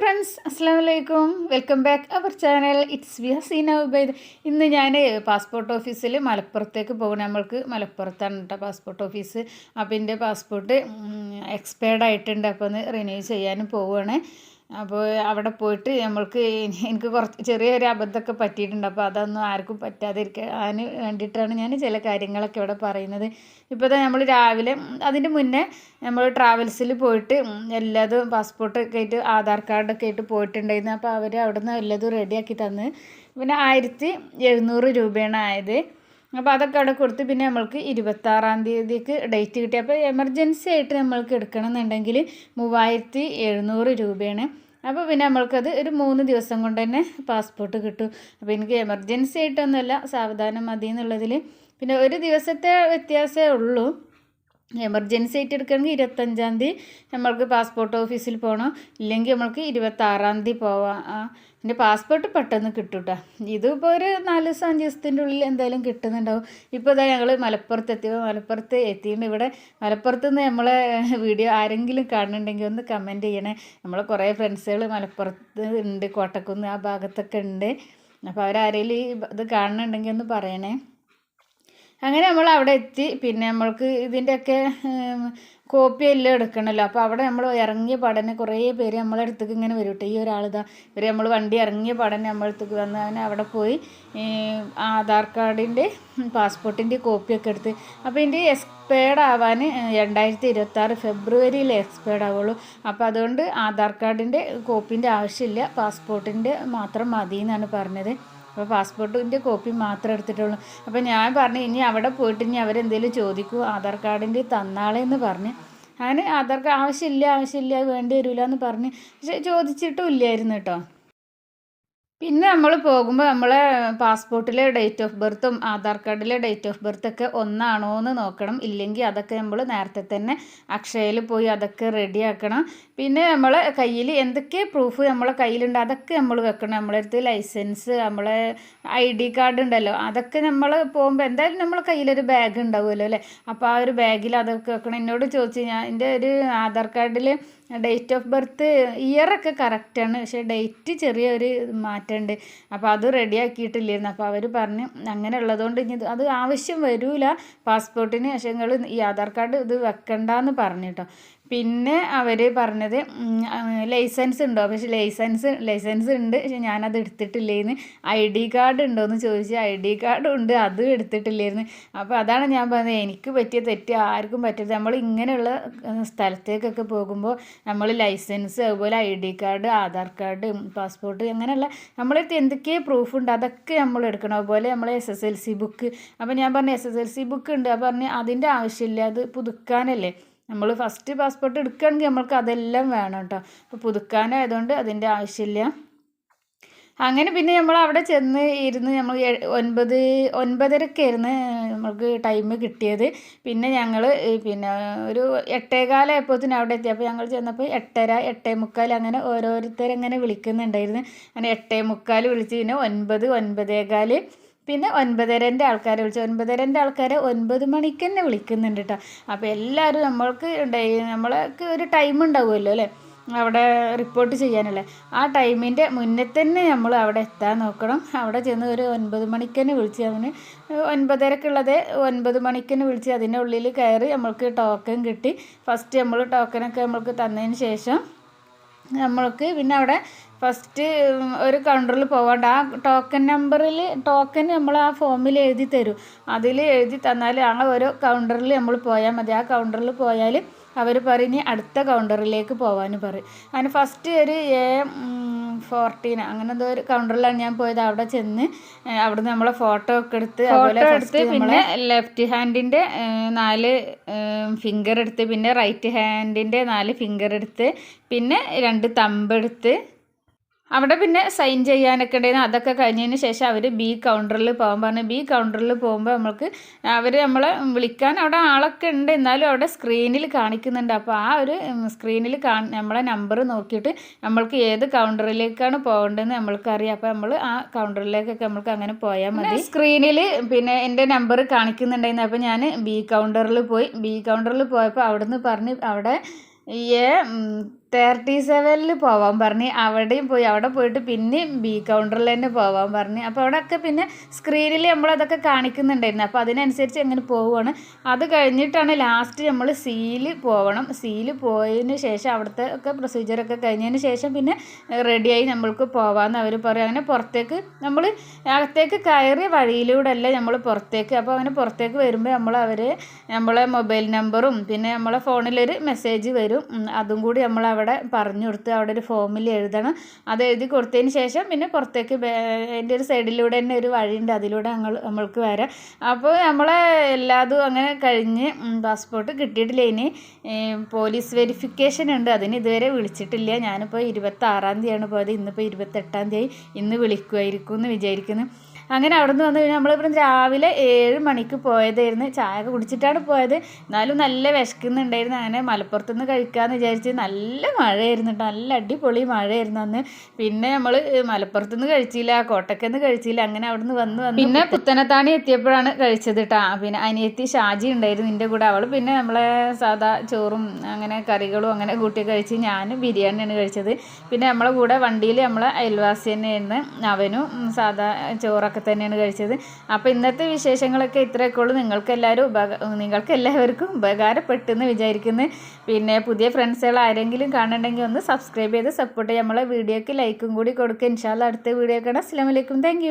Friends അസ്സാം വലൈക്കും welcome back our channel it's we Haseena Ubaid ഇന്ന് ഞാൻ പാസ്പോർട്ട് ഓഫീസിൽ മലപ്പുറത്തേക്ക് പോകണം നമ്മൾക്ക് മലപ്പുറത്താണ് കേട്ടോ പാസ്പോർട്ട് ഓഫീസ് അപ്പോൾ എന്റെ പാസ്പോർട്ട് എക്സ്പയർഡ് ആയിട്ടുണ്ട്. അപ്പോൾ ഒന്ന് റിന്യൂ ചെയ്യാനും പോവുകയാണ് അപ്പോൾ അവിടെ പോയിട്ട് നമ്മൾക്ക് എനിക്ക് കുറച്ച് ചെറിയൊരു അബദ്ധമൊക്കെ പറ്റിയിട്ടുണ്ട്. അപ്പോൾ അതൊന്നും ആർക്കും പറ്റാതിരിക്കാൻ അതിന് വേണ്ടിയിട്ടാണ് ഞാൻ ചില കാര്യങ്ങളൊക്കെ ഇവിടെ പറയുന്നത്. ഇപ്പോൾ നമ്മൾ രാവിലെ അതിന് മുന്നേ നമ്മൾ ട്രാവൽസിൽ പോയിട്ട് എല്ലാതും പാസ്പോർട്ടൊക്കെ ആയിട്ട് ആധാർ കാർഡൊക്കെ ആയിട്ട് പോയിട്ടുണ്ടായിരുന്നു. അപ്പോൾ അവർ അവിടെ നിന്ന് എല്ലാതും റെഡിയാക്കി തന്ന്. പിന്നെ ആയിരത്തി എഴുന്നൂറ് രൂപയാണ് ആയത്. അപ്പോൾ അതൊക്കെ അവിടെ കൊടുത്ത് പിന്നെ നമ്മൾക്ക് ഇരുപത്താറാം തീയതിക്ക് ഡേറ്റ് കിട്ടി. അപ്പോൾ എമർജൻസി ആയിട്ട് നമ്മൾക്ക് എടുക്കണം എന്നുണ്ടെങ്കിൽ മൂവായിരത്തി എഴുന്നൂറ് രൂപയാണ്. അപ്പോൾ പിന്നെ നമ്മൾക്കത് ഒരു മൂന്ന് ദിവസം കൊണ്ട് തന്നെ പാസ്പോർട്ട് കിട്ടും. അപ്പോൾ എനിക്ക് എമർജൻസി ആയിട്ടൊന്നുമല്ല സാവധാനം മതി എന്നുള്ളതിൽ പിന്നെ ഒരു ദിവസത്തെ വ്യത്യാസമേ ഉള്ളൂ. എമർജൻസി ആയിട്ട് എടുക്കുകയാണെങ്കിൽ ഇരുപത്തഞ്ചാം തീയതി നമ്മൾക്ക് പാസ്പോർട്ട് ഓഫീസിൽ പോകണം ഇല്ലെങ്കിൽ നമ്മൾക്ക് ഇരുപത്താറാം തീയതി പോവാം. എന്റെ പാസ്പോർട്ട് പെട്ടെന്ന് കിട്ടും ഇതിപ്പോൾ ഒരു നാല് ദിവസം അഞ്ച് ദിവസത്തിന്റെ ഉള്ളിൽ എന്തായാലും കിട്ടുന്നുണ്ടാവും. ഇപ്പോൾ ഇതാ ഞങ്ങൾ മലപ്പുറത്ത് എത്തിയപ്പോൾ മലപ്പുറത്ത് എത്തിയിട്ടുണ്ട് ഇവിടെ. മലപ്പുറത്ത് നിന്ന് നമ്മളെ വീഡിയോ ആരെങ്കിലും കാണുന്നുണ്ടെങ്കിൽ ഒന്ന് കമന്റ് ചെയ്യണേ. നമ്മളെ കുറേ ഫ്രണ്ട്സുകൾ മലപ്പുറത്ത് ഉണ്ട് കോട്ടക്കുന്ന് ആ ഭാഗത്തൊക്കെ ഉണ്ട്. അപ്പോൾ അവരാരെങ്കിലും ഇത് കാണുന്നുണ്ടെങ്കിൽ ഒന്ന് പറയണേ. അങ്ങനെ നമ്മൾ അവിടെ എത്തി. പിന്നെ നമ്മൾക്ക് ഇതിന്റെയൊക്കെ കോപ്പി എല്ലാം എടുക്കണമല്ലോ അപ്പോൾ അവിടെ നമ്മൾ ഇറങ്ങിയ പഠനം കുറേ പേര് നമ്മളെ അടുത്തേക്ക് ഇങ്ങനെ വരും കേട്ടോ. ഈ ഒരാളിതാ ഇവർ നമ്മൾ വണ്ടി ഇറങ്ങിയ പഠനം നമ്മളടുത്തേക്ക് വന്ന് അങ്ങനെ അവിടെ പോയി ആധാർ കാർഡിന്റെ പാസ്പോർട്ടിന്റെ കോപ്പിയൊക്കെ എടുത്ത്. അപ്പോൾ ഇതിന്റെ എക്സ്പയർഡ് ആവാൻ രണ്ടായിരത്തി ഇരുപത്താറ് ഫെബ്രുവരിയിൽ എക്സ്പയർഡ് ആവുള്ളൂ. അപ്പോൾ അതുകൊണ്ട് ആധാർ കാർഡിന്റെ കോപ്പിന്റെ ആവശ്യമില്ല. പാസ്പോർട്ടിന്റെ മാത്രം മതി എന്നാണ് പറഞ്ഞത്. അപ്പോൾ പാസ്പോർട്ടിന്റെ കോപ്പി മാത്രം എടുത്തിട്ടുള്ളൂ. അപ്പോൾ ഞാൻ പറഞ്ഞു ഇനി അവിടെ പോയിട്ട് ഇനി അവരെന്തെങ്കിലും ചോദിക്കൂ ആധാർ കാർഡിന്റെ തന്നാളെന്ന് പറഞ്ഞ്. അങ്ങനെ ആധാർ കാർഡ് ആവശ്യമില്ല ആവശ്യമില്ല വേണ്ടി വരില്ല എന്ന് പറഞ്ഞ്. പക്ഷെ ചോദിച്ചിട്ടും ഇല്ലായിരുന്നു കേട്ടോ. പിന്നെ നമ്മൾ പോകുമ്പോൾ നമ്മളെ പാസ്പോർട്ടിലെ ഡേറ്റ് ഓഫ് ബർത്തും ആധാർ കാർഡിലെ ഡേറ്റ് ഓഫ് ബർത്തൊക്കെ ഒന്നാണോ എന്ന് നോക്കണം. ഇല്ലെങ്കിൽ അതൊക്കെ നമ്മൾ നേരത്തെ തന്നെ അക്ഷയയിൽ പോയി അതൊക്കെ റെഡിയാക്കണം പിന്നെ നമ്മൾ കയ്യിൽ എന്തൊക്കെ പ്രൂഫ് നമ്മളെ കയ്യിലുണ്ട് അതൊക്കെ നമ്മൾ വെക്കണം. നമ്മളെ അടുത്ത് ലൈസൻസ് നമ്മളെ ഐ ഡി കാർഡ് ഉണ്ടല്ലോ അതൊക്കെ നമ്മൾ പോകുമ്പോൾ എന്തായാലും നമ്മളെ കയ്യിലൊരു ബാഗ് ഉണ്ടാവുമല്ലോ അല്ലേ? അപ്പോൾ ആ ഒരു ബാഗിൽ അതൊക്കെ വെക്കണം. എന്നോട് ചോദിച്ചു ഞാൻ എന്റെ ഒരു ആധാർ കാർഡിൽ ഡേറ്റ് ഓഫ് ബർത്ത് ഇയറൊക്കെ കറക്റ്റാണ് പക്ഷേ ഡേറ്റ് ചെറിയൊരു മാറ്റമുണ്ട്. അപ്പോൾ അത് റെഡിയാക്കിയിട്ടില്ലായിരുന്നു അപ്പോൾ അവർ പറഞ്ഞ് അങ്ങനെ ഉള്ളതുകൊണ്ട് ഇനി അത് ആവശ്യം വരില്ല പാസ്പോർട്ടിന് പക്ഷേ നിങ്ങൾ ഈ ആധാർ കാർഡ് ഇത് വെക്കണ്ടെന്ന് പറഞ്ഞു കേട്ടോ പിന്നെ അവർ പറഞ്ഞത് ലൈസൻസ് ഉണ്ടോ? പക്ഷെ ലൈസൻസ് ലൈസൻസ് ഉണ്ട് പക്ഷെ ഞാനത് എടുത്തിട്ടില്ലേന്ന്. ഐ ഡി കാർഡ് ഉണ്ടോ എന്ന് ചോദിച്ചു ഐ ഡി കാർഡും ഉണ്ട് അതും എടുത്തിട്ടില്ലായിരുന്നു അപ്പോൾ അതാണ് ഞാൻ പറഞ്ഞത്. എനിക്ക് പറ്റിയ തെറ്റ് ആർക്കും പറ്റരുത്. നമ്മൾ ഇങ്ങനെയുള്ള സ്ഥലത്തേക്കൊക്കെ പോകുമ്പോൾ നമ്മൾ ലൈസൻസ് അതുപോലെ I D card Aadhaar card passport അങ്ങനെയുള്ള നമ്മളടുത്ത് എന്തൊക്കെ പ്രൂഫ് ഉണ്ട് അതൊക്കെ നമ്മൾ എടുക്കണം. അതുപോലെ നമ്മൾ S S L C book അപ്പോൾ ഞാൻ പറഞ്ഞു S S L C book ഉണ്ട്. അപ്പോൾ പറഞ്ഞ് അതിന്റെ ആവശ്യമില്ല. അത് പുതുക്കാനല്ലേ. നമ്മൾ ഫസ്റ്റ് പാസ്പോർട്ട് എടുക്കുകയാണെങ്കിൽ നമ്മൾക്ക് അതെല്ലാം വേണം കേട്ടോ. അപ്പോൾ പുതുക്കാനായതുകൊണ്ട് അതിന്റെ ആവശ്യമില്ല. അങ്ങനെ പിന്നെ നമ്മൾ അവിടെ ചെന്ന് ഇരുന്ന് നമ്മൾ ഒൻപത് ഒൻപതരക്കായിരുന്നു നമ്മൾക്ക് ടൈം കിട്ടിയത്. പിന്നെ ഞങ്ങൾ പിന്നെ ഒരു എട്ടേകാലായപ്പോഴത്തേനും അവിടെ എത്തി. അപ്പോൾ ഞങ്ങൾ ചെന്നപ്പോൾ എട്ടര എട്ടേ മുക്കാൽ അങ്ങനെ ഓരോരുത്തരങ്ങനെ വിളിക്കുന്നുണ്ടായിരുന്നു. അങ്ങനെ എട്ടേ മുക്കാൽ വിളിച്ച് പിന്നെ ഒൻപത് ഒൻപതേകാൽ പിന്നെ ഒൻപതരന്റെ ആൾക്കാരെ വിളിച്ചു. ഒൻപതരന്റെ ആൾക്കാരെ ഒൻപത് മണിക്ക് തന്നെ വിളിക്കുന്നുണ്ട് കേട്ടോ. അപ്പോൾ എല്ലാവരും നമ്മൾക്ക് നമ്മൾക്ക് ഒരു ടൈം ഉണ്ടാവുമല്ലോ അല്ലേ? അവിടെ റിപ്പോർട്ട് ചെയ്യാനല്ലേ. ആ ടൈമിന്റെ മുന്നേ തന്നെ നമ്മൾ അവിടെ എത്താൻ നോക്കണം. അവിടെ ചെന്ന് ഒരു ഒൻപത് മണിക്ക് തന്നെ വിളിച്ച് അവന് ഒൻപതരക്കുള്ളത് ഒൻപത് മണിക്ക് തന്നെ വിളിച്ച് അതിന്റെ ഉള്ളിൽ കയറി നമ്മൾക്ക് ടോക്കൺ കിട്ടി. ഫസ്റ്റ് നമ്മൾ ടോക്കണൊക്കെ നമ്മൾക്ക് തന്നതിന് ശേഷം നമ്മൾക്ക് പിന്നെ അവിടെ ഫസ്റ്റ് ഒരു കൗണ്ടറിൽ പോകേണ്ട ആ ടോക്കൺ നമ്പറിൽ ടോക്കൺ നമ്മൾ ആ ഫോമിൽ എഴുതി തരും. അതിൽ എഴുതി തന്നാൽ ആ ഒരു കൗണ്ടറിൽ നമ്മൾ പോയാൽ മതി. ആ കൗണ്ടറിൽ പോയാൽ അവർ പറയും അടുത്ത കൗണ്ടറിലേക്ക് പോകാൻ പറയും. അങ്ങനെ ഫസ്റ്റ് ഒരു എ ഫോർട്ടീൻ അങ്ങനെ എന്തോ ഒരു കൗണ്ടറിലാണ് ഞാൻ പോയത്. അവിടെ ചെന്ന് അവിടെ നമ്മളെ ഫോട്ടോ ഒക്കെ എടുത്ത് എടുത്ത് പിന്നെ ലെഫ്റ്റ് ഹാൻഡിന്റെ നാല് ഫിംഗർ എടുത്ത് പിന്നെ റൈറ്റ് ഹാൻഡിന്റെ നാല് ഫിംഗർ എടുത്ത് പിന്നെ രണ്ട് തമ്പെടുത്ത് അവിടെ പിന്നെ സൈൻ ചെയ്യാനൊക്കെ ഉണ്ടായിരുന്നു. അതൊക്കെ കഴിഞ്ഞതിന് ശേഷം അവർ ബി കൗണ്ടറിൽ പോകാൻ പറഞ്ഞു. ബി കൗണ്ടറിൽ പോകുമ്പോൾ നമ്മൾക്ക് അവർ നമ്മളെ വിളിക്കാൻ അവിടെ ആളൊക്കെ ഉണ്ട്. എന്നാലും അവിടെ സ്ക്രീനിൽ കാണിക്കുന്നുണ്ട്. അപ്പോൾ ആ ഒരു സ്ക്രീനിൽ കാ നമ്മളെ നമ്പർ നോക്കിയിട്ട് നമ്മൾക്ക് ഏത് കൗണ്ടറിലേക്കാണ് പോകേണ്ടതെന്ന് നമ്മൾക്ക് അറിയാം അപ്പോൾ നമ്മൾ ആ കൗണ്ടറിലേക്കൊക്കെ നമ്മൾക്ക് അങ്ങനെ പോയാൽ മതി. സ്ക്രീനിൽ പിന്നെ എന്റെ നമ്പർ കാണിക്കുന്നുണ്ടായിരുന്നു. അപ്പോൾ ഞാൻ ബി കൗണ്ടറിൽ പോയി. ബി കൗണ്ടറിൽ പോയപ്പോൾ അവിടെ നിന്ന് പറഞ്ഞ് അവിടെ എ തേർട്ടി സെവനിൽ പോവാൻ പറഞ്ഞ് അവിടെയും പോയി. അവിടെ പോയിട്ട് പിന്നെയും ബി കൗണ്ടറിൽ തന്നെ പോവാൻ പറഞ്ഞ്. അപ്പോൾ അവിടെയൊക്കെ പിന്നെ സ്ക്രീനിൽ നമ്മൾ അതൊക്കെ കാണിക്കുന്നുണ്ടായിരുന്നു. അപ്പോൾ അതിനനുസരിച്ച് എങ്ങനെ പോവുകയാണ് അത് കഴിഞ്ഞിട്ടാണ് ലാസ്റ്റ് നമ്മൾ സീൽ പോവണം. സീൽ പോയതിന് ശേഷം അവിടുത്തെ ഒക്കെ പ്രൊസീജിയറൊക്കെ കഴിഞ്ഞതിന് ശേഷം പിന്നെ റെഡിയായി നമ്മൾക്ക് പോവാമെന്ന് അവർ പറയും. അങ്ങനെ പുറത്തേക്ക് നമ്മൾ അകത്തേക്ക് കയറിയ വഴിയിലൂടെ അല്ല നമ്മൾ പുറത്തേക്ക് അപ്പോൾ അങ്ങനെ പുറത്തേക്ക് വരുമ്പോൾ നമ്മൾ അവർ നമ്മളെ മൊബൈൽ നമ്പറും പിന്നെ നമ്മളെ ഫോണിലൊരു മെസ്സേജ് വരും. അതും കൂടി നമ്മൾ പറഞ്ഞു കൊടുത്ത് അവിടെ ഒരു ഫോമിൽ എഴുതണം. അത് എഴുതി കൊടുത്തതിന് ശേഷം പിന്നെ പുറത്തേക്ക് എന്റെ ഒരു സൈഡിലൂടെ തന്നെ ഒരു വഴിയുണ്ട്. അതിലൂടെ ഞങ്ങൾ നമ്മൾക്ക് വരാം. അപ്പോൾ നമ്മളെ എല്ലാതും അങ്ങനെ കഴിഞ്ഞ് പാസ്പോർട്ട് കിട്ടിയിട്ടില്ല ഇനി. പോലീസ് വെരിഫിക്കേഷൻ ഉണ്ട്. അതിന് ഇതുവരെ വിളിച്ചിട്ടില്ല. ഞാനിപ്പോൾ ഇരുപത്താറാം തീയതിയാണ് പോയത്. ഇന്നിപ്പോൾ ഇരുപത്തെട്ടാം തീയതി. ഇന്ന് വിളിക്കുമായിരിക്കും എന്ന് വിചാരിക്കുന്നു. അങ്ങനെ അവിടെ നിന്ന് വന്ന് കഴിഞ്ഞാൽ നമ്മളിപ്പം രാവിലെ ഏഴ് മണിക്ക് പോയതായിരുന്നു. ചായ ഒക്കെ കുടിച്ചിട്ടാണ് പോയത്. എന്നാലും നല്ല വിശക്കുന്നുണ്ടായിരുന്നു. അങ്ങനെ മലപ്പുറത്ത് നിന്ന് കഴിക്കാമെന്ന് വിചാരിച്ച് നല്ല മഴയായിരുന്നു. കേട്ടോ നല്ല അടിപൊളി മഴയായിരുന്നു അന്ന്. പിന്നെ നമ്മൾ മലപ്പുറത്ത് നിന്ന് കഴിച്ചില്ല കോട്ടക്കന്ന് കഴിച്ചില്ല. അങ്ങനെ അവിടെ നിന്ന് വന്ന് വന്ന് പിന്നെ പുത്തനത്താണി എത്തിയപ്പോഴാണ് കഴിച്ചത് കേട്ടോ പിന്നെ അനിയത്തി ഷാജി ഉണ്ടായിരുന്നു എന്റെ കൂടെ. അവൾ പിന്നെ നമ്മളെ സാധാ ചോറും അങ്ങനെ കറികളും അങ്ങനെ കൂട്ടി കഴിച്ച് ഞാൻ ബിരിയാണിയാണ് കഴിച്ചത്. പിന്നെ നമ്മളെ കൂടെ വണ്ടിയിൽ നമ്മളെ അയൽവാസി തന്നെയായിരുന്നു അവനും സാധാ ചോറൊക്കെ തന്നെയാണ് കഴിച്ചത്. അപ്പോൾ ഇന്നത്തെ വിശേഷങ്ങളൊക്കെ ഇത്രയൊക്കെ ഉള്ളൂ നിങ്ങൾക്ക് എല്ലാവരും ഉപക നിങ്ങൾക്ക് എല്ലാവർക്കും ഉപകാരപ്പെട്ടെന്ന് വിചാരിക്കുന്നു. പിന്നെ പുതിയ ഫ്രണ്ട്സുകൾ ആരെങ്കിലും കാണുന്നുണ്ടെങ്കിൽ ഒന്ന് സബ്സ്ക്രൈബ് ചെയ്ത് സപ്പോർട്ട് ചെയ്യാം. നമ്മളെ വീഡിയോയ്ക്ക് ലൈക്കും കൂടി കൊടുക്കുക ഇൻഷാല്ല അടുത്ത വീഡിയോ കാണാം. അസ്സാം വലൈക്കും താങ്ക്